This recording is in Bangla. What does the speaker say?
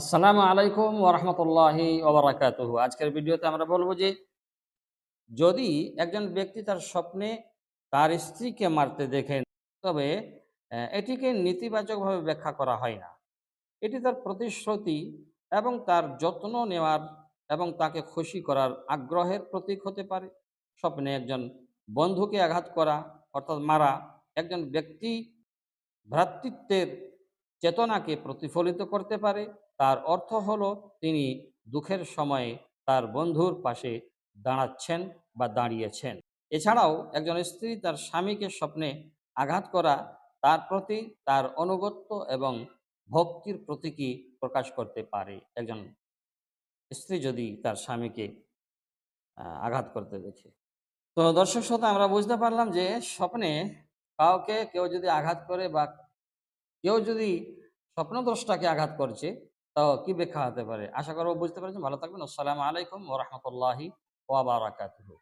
আসসালামু আলাইকুম ওরহমতুল্লাহি ওবরাকাতুহু আজকের ভিডিওতে আমরা বলব যে, যদি একজন ব্যক্তি তার স্বপ্নে তার স্ত্রীকে মারতে দেখেন তবে এটিকে নেতিবাচকভাবে ব্যাখ্যা করা হয় না। এটি তার প্রতিশ্রুতি এবং তার যত্ন নেওয়ার এবং তাকে খুশি করার আগ্রহের প্রতীক হতে পারে। স্বপ্নে একজন বন্ধুকে আঘাত করা, অর্থাৎ মারা, একজন ব্যক্তি ভ্রাতৃত্বের চেতনাকে প্রতিফলিত করতে পারে। তার অর্থ হলো তিনি দুঃখের সময়ে তার বন্ধুর পাশে দাঁড়াচ্ছেন বা দাঁড়িয়েছেন। এছাড়াও একজন স্ত্রী তার স্বামীকে স্বপ্নে আঘাত করা তার প্রতি তার অনুগত্য এবং ভক্তির প্রতীকী প্রকাশ করতে পারে। একজন স্ত্রী যদি তার স্বামীকে আঘাত করতে দেখে। তো দর্শক শ্রোতা, আমরা বুঝতে পারলাম যে স্বপ্নে কাউকে কেউ যদি আঘাত করে বা কেউ যদি স্বপ্নদ্রষ্টাকে আঘাত করছে তাও কি ব্যাখ্যা হতে পারে? আশা করব বুঝতে পেরেছেন। ভালো থাকবেন। আসসালামু আলাইকুম ওরহমতুল্লাহি ওয়াবারাকাতুহু